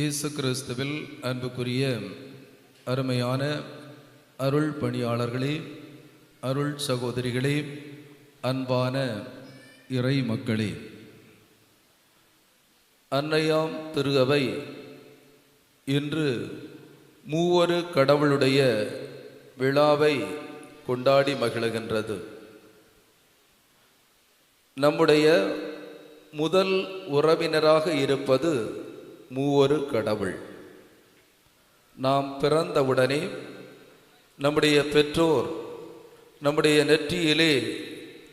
இயேசு கிறிஸ்துவில் அன்புக்குரிய அருமையான அருள் பணியாளர்களே அருள் சகோதரிகளே அன்பான இறை மக்களே. அன்னையாம் திரு அவை இன்று மூவரு கடவுளுடைய விழாவை கொண்டாடி மகிழுகின்றது. நம்முடைய முதல் உறவினராக இருப்பது மூவரு கடவுள். நாம் பிறந்தவுடனே நம்முடைய பெற்றோர் நம்முடைய நெற்றியிலே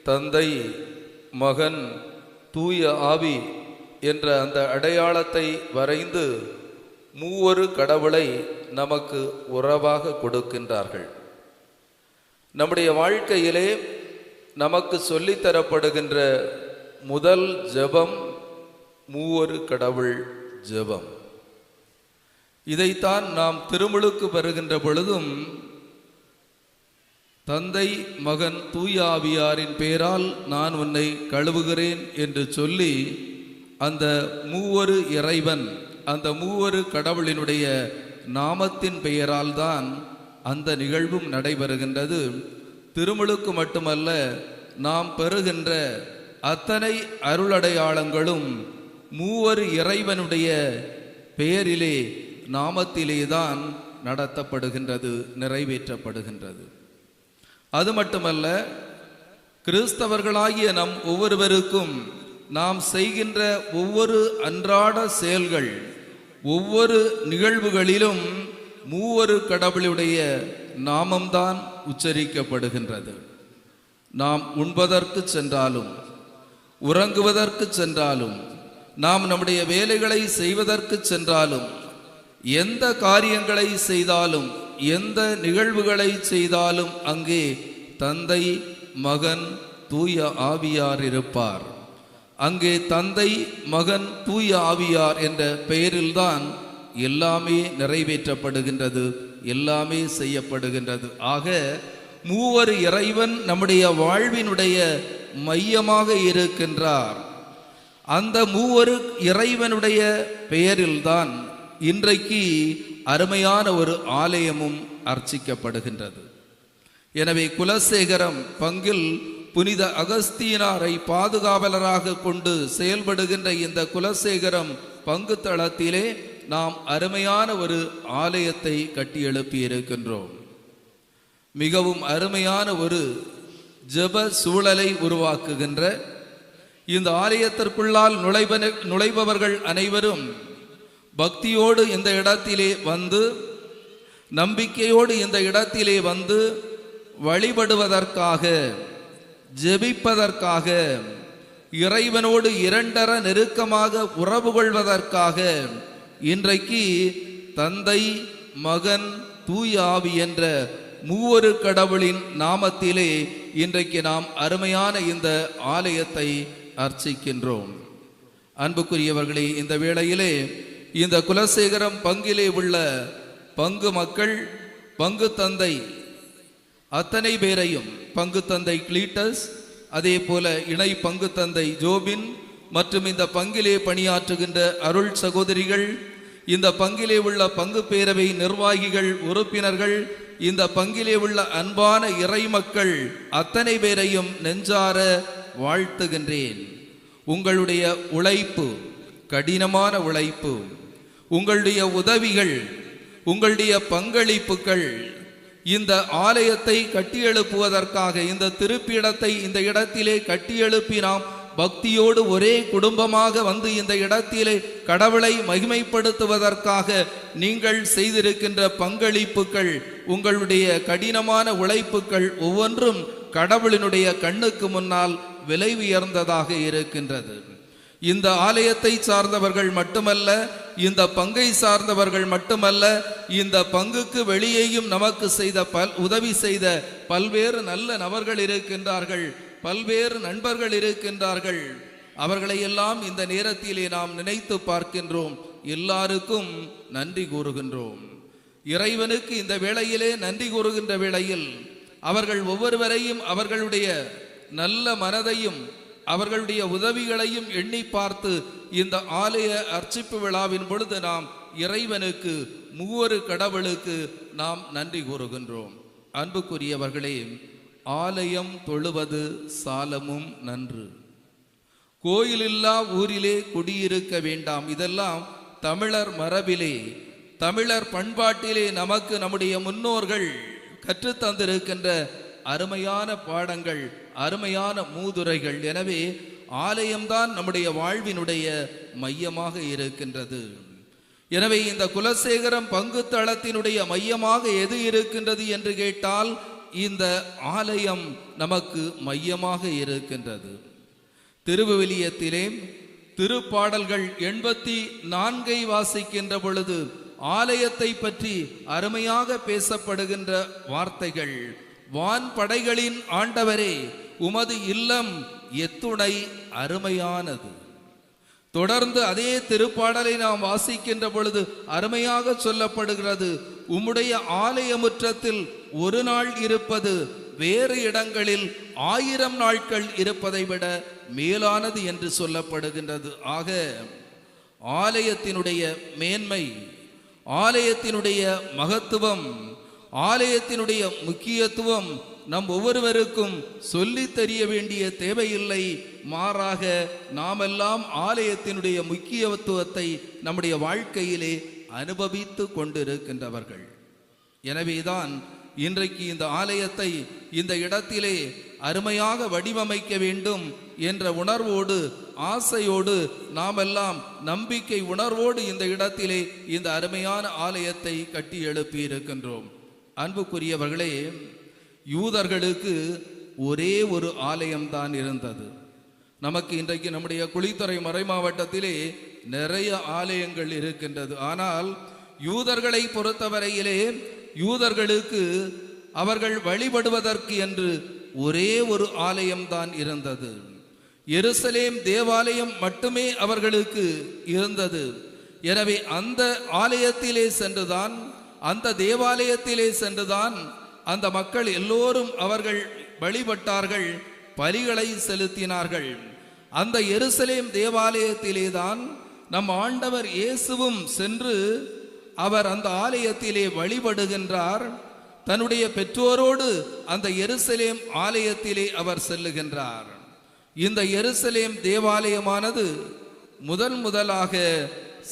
தந்தை மகன் தூய ஆவி என்ற அந்த அடையாளத்தை வரைந்து மூவரு கடவுளை நமக்கு உறவாக கொடுக்கின்றார்கள். நம்முடைய வாழ்க்கையிலே நமக்கு சொல்லித்தரப்படுகின்ற முதல் ஜெபம் மூவரு கடவுள். ஜெபம். இதைத்தான் நாம் திருமுழுக்கு பெறுகின்ற பொழுதும் தந்தை மகன் தூயாவியாரின் பெயரால் நான் உன்னை கழுவுகிறேன் என்று சொல்லி அந்த மூவரு இறைவன் அந்த மூவரு கடவுளினுடைய நாமத்தின் பெயரால் தான் அந்த நிகழ்வும் நடைபெறுகின்றது. திருமுழுக்கு மட்டுமல்ல நாம் பெறுகின்ற அத்தனை அருளடையாளங்களும் மூவரு இறைவனுடைய பெயரிலே நாமத்திலே தான் நடத்தப்படுகின்றது நிறைவேற்றப்படுகின்றது. அது மட்டுமல்ல கிறிஸ்தவர்களாகிய நம் ஒவ்வொருவருக்கும் நாம் செய்கின்ற ஒவ்வொரு அன்றாட செயல்கள் ஒவ்வொரு நிகழ்வுகளிலும் மூவரு கடவுளுடைய நாமம்தான் உச்சரிக்கப்படுகின்றது. நாம் உண்பதற்கு சென்றாலும் உறங்குவதற்கு சென்றாலும் நாம் நம்முடைய வேலைகளை செய்வதற்கு சென்றாலும் எந்த காரியங்களை செய்தாலும் எந்த நிகழ்வுகளை செய்தாலும் அங்கே தந்தை மகன் தூய ஆவியார் இருப்பார். அங்கே தந்தை மகன் தூய ஆவியார் என்ற பெயரில்தான் எல்லாமே நிறைவேற்றப்படுகின்றது எல்லாமே செய்யப்படுகின்றது. ஆக மூவர் இறைவன் நம்முடைய வாழ்வினுடைய மையமாக இருக்கின்றார். அந்த மூவரு இறைவனுடைய பெயரில்தான் இன்றைக்கு அருமையான ஒரு ஆலயமும் அர்ச்சிக்கப்படுகின்றது. எனவே குலசேகரம் பங்கில் புனித அகஸ்தீனாரை பாதுகாவலராக கொண்டு செயல்படுகின்ற இந்த குலசேகரம் பங்கு தளத்திலே நாம் அருமையான ஒரு ஆலயத்தை கட்டி எழுப்பி இருக்கின்றோம் மிகவும் அருமையான ஒரு ஜெப சூழலை உருவாக்குகின்ற இந்த ஆலயத்திற்குள்ளால் நுழைவன நுழைபவர்கள் அனைவரும் பக்தியோடு இந்த இடத்திலே வந்து நம்பிக்கையோடு இந்த இடத்திலே வந்து வழிபடுவதற்காக ஜெபிப்பதற்காக இறைவனோடு இரண்டர நெருக்கமாக உறவு கொள்வதற்காக இன்றைக்கு தந்தை மகன் தூய் ஆவி என்ற மூவரு கடவுளின் நாமத்திலே இன்றைக்கு நாம் அருமையான இந்த ஆலயத்தை அர்ச்சிக்கின்றோம். அன்புக்குரியவர்களே இந்த வேளையிலே இந்த குலசேகரம் பங்கிலே உள்ள பங்கு மக்கள் பங்கு தந்தை அத்தனை பேரையும் பங்கு தந்தை கிளீட்டஸ் அதே போல இணை பங்கு தந்தை ஜோபின் மற்றும் இந்த பங்கிலே பணியாற்றுகின்ற அருள் சகோதரிகள் இந்த பங்கிலே உள்ள பங்கு பேரவை நிர்வாகிகள் உறுப்பினர்கள் இந்த பங்கிலே உள்ள அன்பான இறைமக்கள் அத்தனை பேரையும் நெஞ்சார வாழ்த்துகின்றேன். உங்களுடைய உழைப்பு கடினமான உழைப்பு உங்களுடைய உதவிகள் உங்களுடைய பங்களிப்புகள் இந்த ஆலயத்தை கட்டியெழுப்புவதற்காக இந்த திருப்பிடத்தை இந்த இடத்திலே கட்டியெழுப்பி நாம் பக்தியோடு ஒரே குடும்பமாக வந்து இந்த இடத்திலே கடவுளை மகிமைப்படுத்துவதற்காக நீங்கள் செய்திருக்கின்ற பங்களிப்புகள் உங்களுடைய கடினமான உழைப்புகள் ஒவ்வொன்றும் கடவுளினுடைய கண்ணுக்கு முன்னால் விலை உயர்ந்ததாக இருக்கின்றது. இந்த ஆலயத்தை சார்ந்தவர்கள் மட்டுமல்ல இந்த பங்கை சார்ந்தவர்கள் மட்டுமல்ல இந்த பங்குக்கு வெளியேயும் நமக்கு செய்த பல் உதவி செய்த பல்வேறு நல்ல நபர்கள் இருக்கின்றார்கள் பல்வேறு நண்பர்கள் இருக்கின்றார்கள். அவர்களை எல்லாம் இந்த நேரத்திலே நாம் நினைத்து பார்க்கின்றோம். எல்லாருக்கும் நன்றி கூறுகின்றோம். இறைவனுக்கு இந்த வேளையிலே நன்றி கூறுகின்ற வேளையில் அவர்கள் ஒவ்வொருவரையும் அவர்களுடைய நல்ல மனதையும் அவர்களுடைய உதவிகளையும் எண்ணி பார்த்து இந்த ஆலய அர்ச்சிப்பு விழாவின் பொழுது நாம் இறைவனுக்கு மூவரு கடவுளுக்கு நாம் நன்றி கூறுகின்றோம். அன்புக்குரியவர்களே ஆலயம் தொழுவது சாலமும் நன்று. கோயிலில்லா ஊரிலே குடியிருக்க வேண்டாம். இதெல்லாம் தமிழர் மரபிலே தமிழர் பண்பாட்டிலே நமக்கு நம்முடைய முன்னோர்கள் கற்றுத்தந்திருக்கின்ற அருமையான பாடங்கள். அருமையான மூதுரைகள். எனவே ஆலயம்தான் நம்முடைய வாழ்வினுடைய மையமாக இருக்கின்றது. எனவே இந்த குலசேகரம் பங்கு தளத்தினுடைய மையமாக எது இருக்கின்றது என்று கேட்டால் இந்த ஆலயம் நமக்கு மையமாக இருக்கின்றது. திருவுவிலியத்திலே திருப்பாடல்கள் எண்பத்தி நான்கை வாசிக்கின்ற பொழுது ஆலயத்தை பற்றி அருமையாக பேசப்படுகின்ற வார்த்தைகள். வான் படைகளின் ஆண்டவரே உமது இல்லம் எத்துணை அருமையானது. தொடர்ந்து அதே திருப்பாடலை நாம் வாசிக்கின்ற பொழுது அருமையாக சொல்லப்படுகிறது உம்முடைய ஆலய முற்றத்தில் ஒரு நாள் இருப்பது வேறு இடங்களில் ஆயிரம் நாட்கள் இருப்பதை விட மேலானது என்று சொல்லப்படுகின்றது. ஆக ஆலயத்தினுடைய மேன்மை ஆலயத்தினுடைய மகத்துவம் ஆலயத்தினுடைய முக்கியத்துவம் நம் ஒவ்வொருவருக்கும் சொல்லி தெரிய வேண்டிய தேவையில்லை. மாறாக நாமெல்லாம் ஆலயத்தினுடைய முக்கியத்துவத்தை நம்முடைய வாழ்க்கையிலே அனுபவித்து கொண்டிருக்கின்றவர்கள். எனவேதான் இன்றைக்கு இந்த ஆலயத்தை இந்த இடத்திலே அருமையாக வடிவமைக்க வேண்டும் என்ற உணர்வோடு ஆசையோடு நாமெல்லாம் நம்பிக்கை உணர்வோடு இந்த இடத்திலே இந்த அருமையான ஆலயத்தை கட்டி எழுப்பி இருக்கின்றோம் அன்புக்குரியவர்களே யூதர்களுக்கு ஒரே ஒரு ஆலயம்தான் இருந்தது. நமக்கு இன்றைக்கு நம்முடைய குளித்துறை மறை மாவட்டத்திலே நிறைய ஆலயங்கள் இருக்கின்றது. ஆனால் யூதர்களை பொறுத்தவரையிலே யூதர்களுக்கு அவர்கள் வழிபடுவதற்கு என்று ஒரே ஒரு ஆலயம்தான் இருந்தது. எருசலேம் தேவாலயம் மட்டுமே அவர்களுக்கு இருந்தது. எனவே அந்த ஆலயத்திலே சென்றுதான் அந்த தேவாலயத்திலே சென்றுதான் அந்த மக்கள் எல்லோரும் அவர்கள் வழிபட்டார்கள் பலிகளை செலுத்தினார்கள். அந்த எருசலேம் தேவாலயத்திலே தான் நம் ஆண்டவர் இயேசுவும் சென்று அவர் அந்த ஆலயத்திலே வழிபடுகின்றார். தன்னுடைய பெற்றோரோடு அந்த எருசலேம் ஆலயத்திலே அவர் செல்லுகின்றார். இந்த எருசலேம் தேவாலயமானது முதன் முதலாக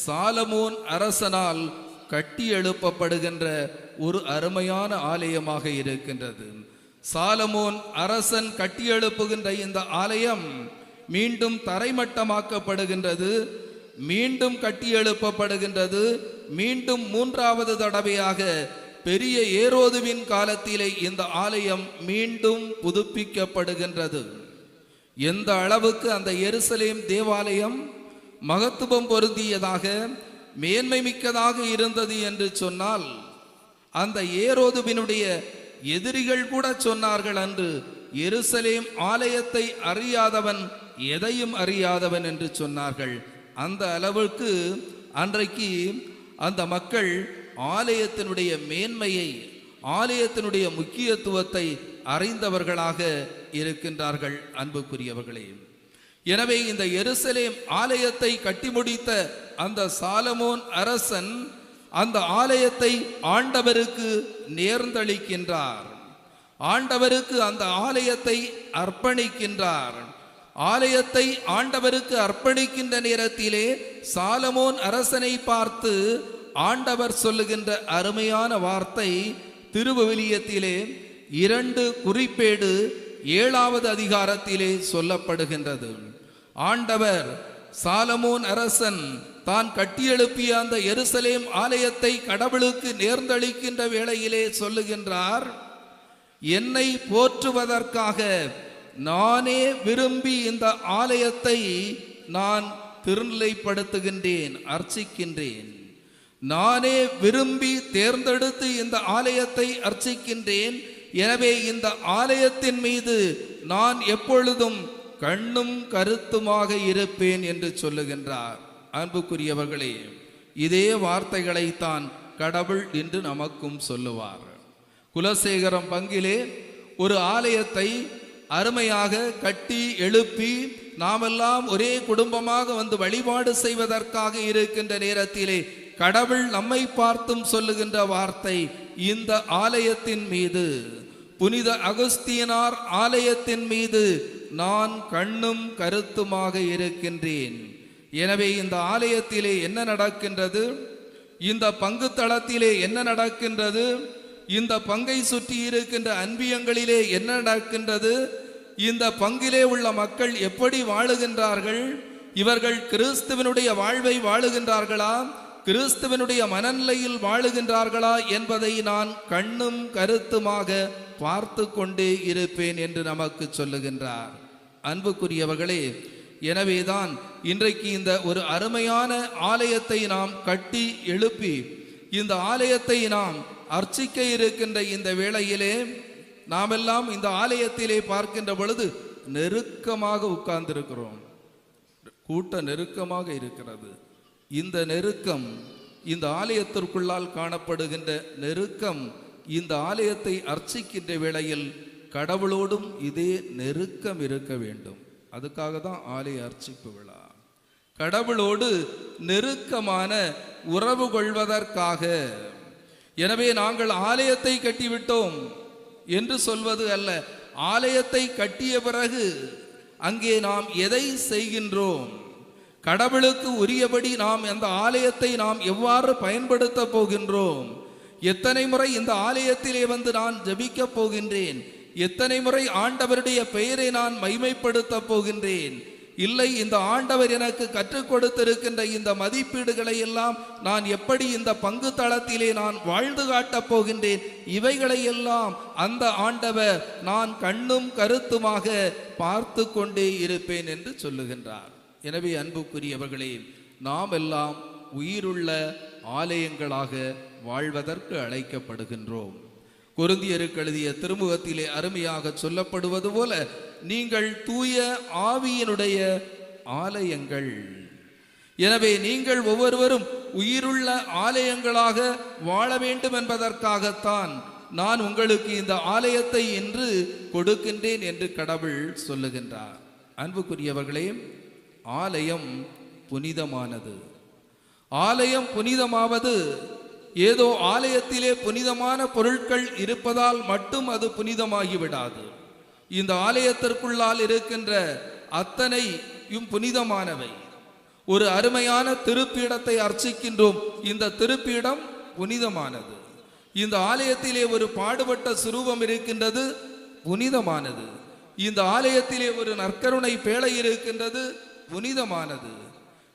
சாலமோன் அரசனால் கட்டி எழுப்பப்படுகின்ற ஒரு அருமையான ஆலயமாக இருக்கின்றது. சாலமோன் அரசன் கட்டியெழுப்புகின்ற இந்த ஆலயம் மீண்டும் தரைமட்டமாக்கப்படுகின்றது. மீண்டும் கட்டியெழுப்பப்படுகின்றது. மீண்டும் மூன்றாவது தடவையாக பெரிய ஏரோதுவின் காலத்திலே இந்த ஆலயம் மீண்டும் புதுப்பிக்கப்படுகின்றது. எந்த அளவுக்கு அந்த எருசலேம் தேவாலயம் மகத்துவம் பொருந்தியதாக மேன்மை மிக்கதாக இருந்தது என்று சொன்னால் அந்த ஏரோதுவினுடைய எதிரிகள் கூட சொன்னார்கள் அன்று எருசலேம் ஆலயத்தை அறியாதவன் எதையும் அறியாதவன் என்று சொன்னார்கள். அந்த அளவுக்கு அன்றைக்கு அந்த மக்கள் ஆலயத்தினுடைய மேன்மையை ஆலயத்தினுடைய முக்கியத்துவத்தை அறிந்தவர்களாக இருக்கின்றார்கள் அன்புக்குரியவர்களே. எனவே இந்த எருசலேம் ஆலயத்தை கட்டி முடித்த அந்த சாலமோன் அரசன் அந்த ஆலயத்தை ஆண்டவருக்கு நேர்ந்தளிக்கின்றார். ஆண்டவருக்கு அந்த ஆலயத்தை அர்ப்பணிக்கின்றார். ஆலயத்தை ஆண்டவருக்கு அர்ப்பணிக்கின்ற நேரத்திலே சாலமோன் அரசனை பார்த்து ஆண்டவர் சொல்லுகின்ற அருமையான வார்த்தை திருவவிலியத்திலே இரண்டு குறிப்பேடு ஏழாவது அதிகாரத்திலே சொல்லப்படுகின்றது. ஆண்டவர் சாலமோன் அரசன் தான் கட்டியெழுப்பிய அந்த எருசலேம் ஆலயத்தை கடவுளுக்கு நேர்ந்தளிக்கின்ற வேளையிலே சொல்லுகின்றார் என்னை போற்றுவதற்காக நானே விரும்பி இந்த ஆலயத்தை நான் திருநிலைப்படுத்துகின்றேன் அர்ச்சிக்கின்றேன். நானே விரும்பி தேர்ந்தெடுத்து இந்த ஆலயத்தை அர்ச்சிக்கின்றேன். எனவே இந்த ஆலயத்தின் மீது நான் எப்பொழுதும் கண்ணும் கருத்துமாக இருப்பேன் என்று சொல்லுகின்றார். அன்புக்குரியவர்களே இதே வார்த்தைகளைத்தான் கடவுள் என்று நமக்கும் சொல்லுவார். குலசேகரம் பங்கிலே ஒரு ஆலயத்தை அருமையாக கட்டி எழுப்பி நாமெல்லாம் ஒரே குடும்பமாக வந்து வழிபாடு செய்வதற்காக இருக்கின்ற நேரத்திலே கடவுள் நம்மை பார்த்தும் சொல்லுகின்ற வார்த்தை இந்த ஆலயத்தின் மீது. புனித அகஸ்தியனார் ஆலயத்தின் மீது நான் கண்ணும் கருத்துமாக இருக்கின்றேன். எனவே இந்த ஆலயத்திலே என்ன நடக்கின்றது? இந்த பங்கு தளத்திலே என்ன நடக்கின்றது? இந்த பங்கை சுற்றி இருக்கின்ற அன்பியங்களிலே என்ன நடக்கின்றது? இந்த பங்கிலே உள்ள மக்கள் எப்படி வாழுகின்றார்கள்? இவர்கள் கிறிஸ்துவனுடைய வாழ்வை வாழுகின்றார்களா? கிறிஸ்துவனுடைய மனநிலையில் வாழுகின்றார்களா என்பதை நான் கண்ணும் கருத்துமாக பார்த்து கொண்டே இருப்பேன் என்று நமக்கு சொல்லுகின்றார். அன்புக்குரியவர்களே எனவேதான் இன்றைக்கு இந்த ஒரு அருமையான ஆலயத்தை நாம் கட்டி எழுப்பி இந்த ஆலயத்தை நாம் அர்ச்சிக்க இருக்கின்ற இந்த வேளையிலே நாமெல்லாம் இந்த ஆலயத்திலே பார்க்கின்ற பொழுது நெருக்கமாக உட்கார்ந்திருக்கிறோம். கூட்ட நெருக்கமாக இருக்கிறது. இந்த நெருக்கம் இந்த ஆலயத்திற்குள்ளால் காணப்படுகின்ற நெருக்கம் இந்த ஆலயத்தை அர்ச்சிக்கின்ற வேளையில் கடவுளோடும் இதே நெருக்கம் இருக்க வேண்டும். அதுக்காக தான் ஆலய அர்ச்சிப்பு விழா. கடவுளோடு நெருக்கமான உறவு கொள்வதற்காக. எனவே நாங்கள் ஆலயத்தை கட்டிவிட்டோம் என்று சொல்வது அல்ல. ஆலயத்தை கட்டிய பிறகு அங்கே நாம் எதை செய்கின்றோம்? கடவுளுக்கு உரியபடி நாம் அந்த ஆலயத்தை நாம் எவ்வாறு பயன்படுத்த போகின்றோம்? எத்தனை முறை இந்த ஆலயத்திலே வந்து நான் ஜபிக்கப் போகின்றேன்? எத்தனை முறை ஆண்டவருடைய பெயரை நான் மைமைப்படுத்த போகின்றேன்? இல்லை இந்த ஆண்டவர் எனக்கு கற்றுக் கொடுத்திருக்கின்ற இந்த மதிப்பீடுகளை எல்லாம் நான் எப்படி இந்த பங்கு தளத்திலே நான் வாழ்ந்து காட்டப் போகின்றேன்? இவைகளை எல்லாம் அந்த ஆண்டவர் நான் கண்ணும் கருத்துமாக பார்த்து கொண்டே இருப்பேன் என்று சொல்லுகின்றார். எனவே அன்புக்குரியவர்களே நாம் எல்லாம் உயிருள்ள ஆலயங்களாக வாழ்வதற்கு அழைக்கப்படுகின்றோம். கொருந்தியருக்கு எழுதிய திருமுகத்திலே அருமையாக சொல்லப்படுவது போல நீங்கள் தூய ஆவியினுடைய ஆலயங்கள். எனவே நீங்கள் ஒவ்வொருவரும் உயிருள்ள ஆலயங்களாக வாழ வேண்டும் என்பதற்காகத்தான் நான் உங்களுக்கு இந்த ஆலயத்தை என்று கொடுக்கின்றேன் என்று கடவுள் சொல்லுகின்றார். அன்புக்குரியவர்களே ஆலயம் புனிதமானது. ஆலயம் புனிதமாவது ஏதோ ஆலயத்திலே புனிதமான பொருட்கள் இருப்பதால் மட்டும் அது புனிதமாகி விடாது இந்த ஆலயத்திற்குள்ளால் இருக்கின்ற அத்தனையும் புனிதமானவை. ஒரு அருமையான திருப்பீடத்தை அர்ச்சிக்கின்றோம். இந்த திருப்பீடம் புனிதமானது. இந்த ஆலயத்திலே ஒரு பாடுபட்ட சுரூபம் இருக்கின்றது புனிதமானது. இந்த ஆலயத்திலே ஒரு நற்கருணை பேழை இருக்கின்றது புனிதமானது.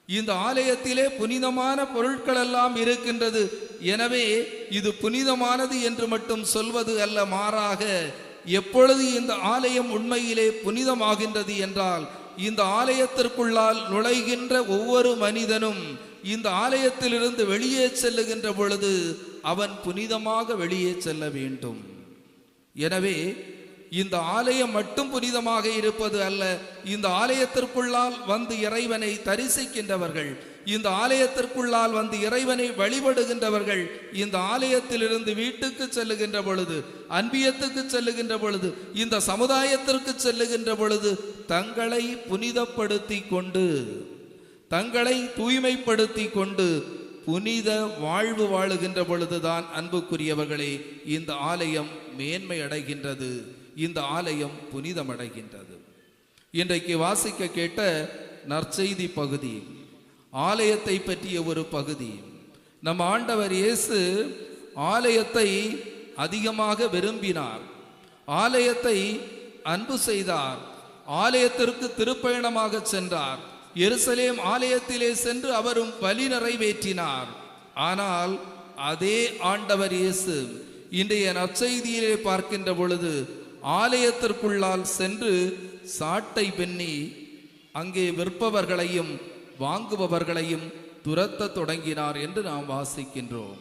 இந்த ஆலயத்திலே புனிதமான பொருட்கள் எல்லாம் இருக்கின்றது. எனவே இது புனிதமானது என்று மட்டும் சொல்வது அல்ல மாறாக எப்பொழுது இந்த ஆலயம் உண்மையிலே புனிதமாகின்றது என்றால் இந்த ஆலயத்திற்குள்ளால் நுழைகின்ற ஒவ்வொரு மனிதனும் இந்த ஆலயத்திலிருந்து வெளியே செல்லுகின்ற பொழுது அவன் புனிதமாக வெளியே செல்ல வேண்டும். எனவே இந்த ஆலயம் மட்டும் புனிதமாக இருப்பது அல்ல. இந்த ஆலயத்திற்குள்ளால் வந்து இறைவனை தரிசிக்கின்றவர்கள் இந்த ஆலயத்திற்குள்ளால் வந்து இறைவனை வழிபடுகின்றவர்கள் இந்த ஆலயத்திலிருந்து வீட்டுக்கு செல்லுகின்ற பொழுது அன்பியத்துக்கு செல்லுகின்ற பொழுது இந்த சமுதாயத்திற்கு செல்லுகின்ற பொழுது தங்களை புனிதப்படுத்தி கொண்டு தங்களை தூய்மைப்படுத்தி கொண்டு புனித வாழ்வு வாழுகின்ற பொழுதுதான் அன்புக்குரியவர்களே இந்த ஆலயம் மேன்மை அடைகின்றது. இந்த ஆலயம் புனிதமடைகின்றது. இன்றைக்கு வாசிக்க கேட்ட நற்செய்தி பகுதி ஆலயத்தை பற்றிய ஒரு பகுதி. நம் ஆண்டவர் இயேசு ஆலயத்தை அதிகமாக விரும்பினார். ஆலயத்தை அன்பு செய்தார். ஆலயத்திற்கு திருப்பயணமாக சென்றார். எருசலேம் ஆலயத்திலே சென்று அவரும் வழி நிறைவேற்றினார். ஆனால் அதே ஆண்டவர் இயேசு இன்றைய நற்செய்தியிலே பார்க்கின்ற பொழுது ஆலயத்திற்குள்ளால் சென்று சாட்டை பெண்ணி அங்கே விற்பவர்களையும் வாங்குபவர்களையும் துரத்த தொடங்கினார் என்று நாம் வாசிக்கின்றோம்.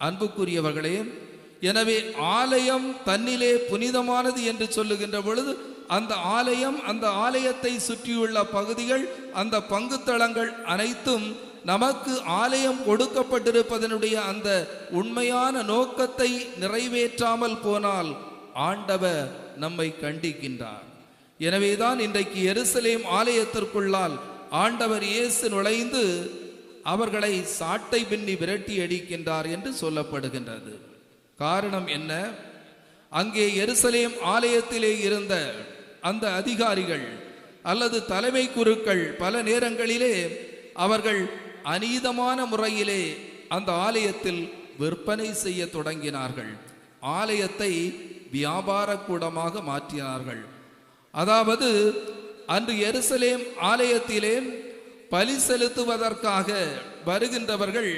அன்புக்குரியவர்களே எனவே ஆலயம் தன்னிலே புனிதமானது என்று சொல்லுகின்ற பொழுது அந்த ஆலயம் அந்த ஆலயத்தை சுற்றியுள்ள பகுதிகள் அந்த பங்குத்தளங்கள் அனைத்தும் நமக்கு ஆலயம் கொடுக்கப்பட்டிருப்பதனுடைய அந்த உண்மையான நோக்கத்தை நிறைவேற்றாமல் போனால் ஆண்டவர் நம்மை கண்டிக்கின்றார். எனவேதான் இன்றைக்கு எருசலேம் ஆலயத்திற்குள்ளால் ஆண்டவர் இயேசு நுழைந்து அவர்களை சாட்டை பின்னி விரட்டி அடிக்கின்றார் என்று சொல்லப்படுகின்றது. காரணம் என்ன? அங்கே எருசலேம் ஆலயத்திலே இருந்த அந்த அதிகாரிகள் அல்லது தலைமை குருக்கள் பல நேரங்களிலே அவர்கள் அநீதமான முறையிலே அந்த ஆலயத்தில் விற்பனை செய்ய தொடங்கினார்கள். ஆலயத்தை வியாபார கூடமாக மாற்றினார்கள். அதாவது அன்று எருசலேம் ஆலயத்திலே பலி செலுத்துவதற்காக வருகின்றவர்கள்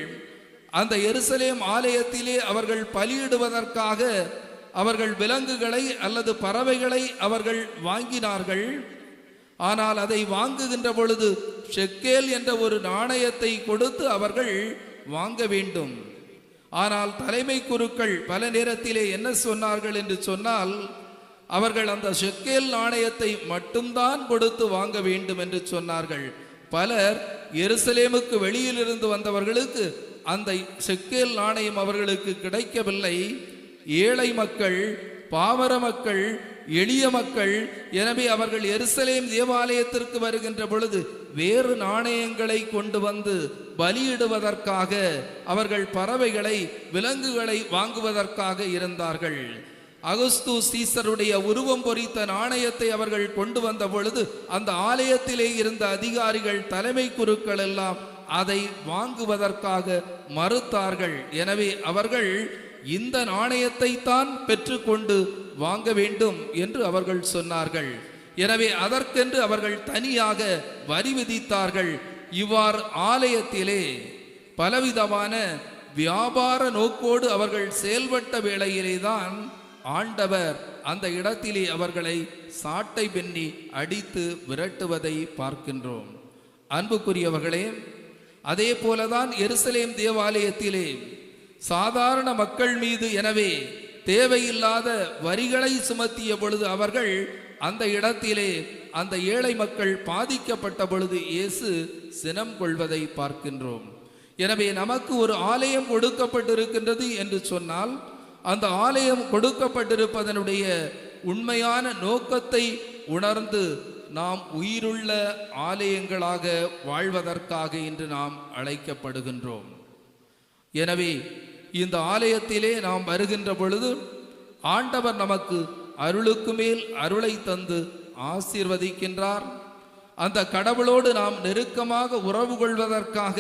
அந்த எருசலேம் ஆலயத்திலே அவர்கள் பலியிடுவதற்காக அவர்கள் விலங்குகளை அல்லது பறவைகளை அவர்கள் வாங்கினார்கள். ஆனால் அதை வாங்குகின்ற பொழுது ஷெக்கேல் என்ற ஒரு நாணயத்தை கொடுத்து அவர்கள் வாங்க வேண்டும். ஆனால் தலைமை குருக்கள் பல நேரத்திலே என்ன சொன்னார்கள் என்று சொன்னால் அவர்கள் அந்த ஷெக்கேல் நாணயத்தை மட்டும்தான் கொடுத்து வாங்க வேண்டும் என்று சொன்னார்கள். பலர் எருசலேமுக்கு வெளியிலிருந்து வந்தவர்களுக்கு அந்த செக்கேல் நாணயம் அவர்களுக்கு கிடைக்கவில்லை. ஏழை மக்கள் பாமர மக்கள் எளிய மக்கள் எனவே அவர்கள் எருசலேம் தேவாலயத்திற்கு வருகின்ற பொழுது வேறு நாணயங்களை கொண்டு வந்து பலியிடுவதற்காக அவர்கள் பறவைகளை விலங்குகளை வாங்குவதற்காக இருந்தார்கள். அகஸ்து சீசருடைய உருவம் பொறித்த நாணயத்தை அவர்கள் கொண்டு வந்த பொழுது அந்த ஆலயத்திலே இருந்த அதிகாரிகள் தலைமை குருக்கள் எல்லாம் அதை வாங்குவதற்காக மறுத்தார்கள். எனவே அவர்கள் இந்த நாணயத்தை தான் பெற்றுக்கொண்டு வாங்க வேண்டும் என்று அவர்கள் சொன்னார்கள். எனவே அதற்கென்று அவர்கள் தனியாக வரி விதித்தார்கள். இவ்வாறு ஆலயத்திலே பலவிதமான வியாபார நோக்கோடு அவர்கள் செயல்பட்ட வேளையிலேதான் ஆண்டவர் அந்த இடத்திலே அவர்களை சாட்டை பெண்ணி அடித்து விரட்டுவதை பார்க்கின்றோம். அன்புக்குரியவர்களே அதே போலதான் எருசலேம் தேவாலயத்திலே சாதாரண மக்கள் மீது எனவே தேவையில்லாத வரிகளை சுமத்திய பொழுது அவர்கள் அந்த இடத்திலே அந்த ஏழை மக்கள் பாதிக்கப்பட்ட பொழுது இயேசு சினம் கொள்வதை பார்க்கின்றோம். எனவே நமக்கு ஒரு ஆலயம் கொடுக்கப்பட்டிருக்கின்றது என்று சொன்னால் அந்த ஆலயம் கொடுக்கப்பட்டிருப்பதனுடைய உண்மையான நோக்கத்தை உணர்ந்து நாம் உயிருள்ள ஆலயங்களாக வாழ்வதற்காக இன்று நாம் அழைக்கப்படுகின்றோம். எனவே இந்த ஆலயத்திலே நாம் வருகின்ற பொழுது ஆண்டவர் நமக்கு அருளுக்கு மேல் அருளை தந்து ஆசீர்வதிக்கின்றார். அந்த கடவுளோடு நாம் நெருக்கமாக உறவு கொள்வதற்காக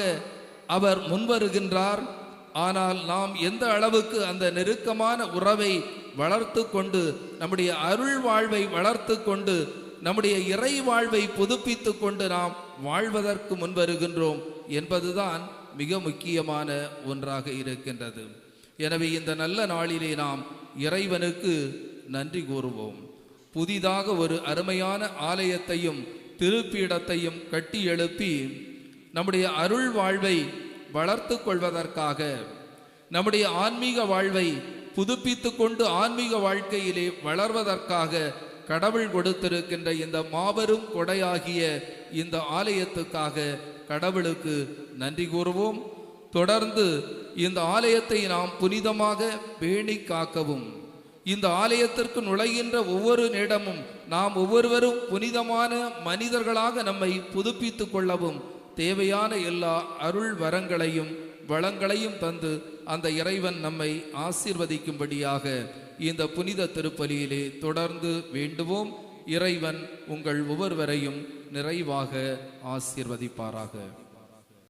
அவர் முன்வருகின்றார். ஆனால் நாம் எந்த அளவுக்கு அந்த நெருக்கமான உறவை வளர்த்து கொண்டு நம்முடைய அருள் வாழ்வை வளர்த்து கொண்டு நம்முடைய இறை வாழ்வை புதுப்பித்து கொண்டு நாம் வாழ்வதற்கு முன்வருகின்றோம் என்பதுதான் மிக முக்கியமான ஒன்றாக இருக்கின்றது. எனவே இந்த நல்ல நாளிலே நாம் இறைவனுக்கு நன்றி கூறுவோம். புதிதாக ஒரு அருமையான ஆலயத்தையும் திருப்பீடத்தையும் கட்டி எழுப்பி நம்முடைய அருள் வாழ்வை வளர்த்து கொள்வதற்காக நம்முடைய ஆன்மீக வாழ்வை புதுப்பித்து கொண்டு ஆன்மீக வாழ்க்கையிலே வளர்வதற்காக கடவுள் கொடுத்திருக்கின்ற இந்த மாபெரும் கொடையாகிய இந்த ஆலயத்துக்காக கடவுளுக்கு நன்றி கூறுவோம். தொடர்ந்து இந்த ஆலயத்தை நாம் புனிதமாக பேணி காக்கவும். இந்த ஆலயத்திற்கு நுழைகின்ற ஒவ்வொரு நிடமும் நாம் ஒவ்வொருவரும் புனிதமான மனிதர்களாக நம்மை புதுப்பித்து கொள்ளவும் தேவையான எல்லா அருள் வரங்களையும் வளங்களையும் தந்து அந்த இறைவன் நம்மை ஆசிர்வதிக்கும்படியாக இந்த புனித திருப்பலியிலே தொடர்ந்து வேண்டுவோம். இறைவன் உங்கள் ஒவ்வொருவரையும் நிறைவாக ஆசிர்வதிப்பாராக.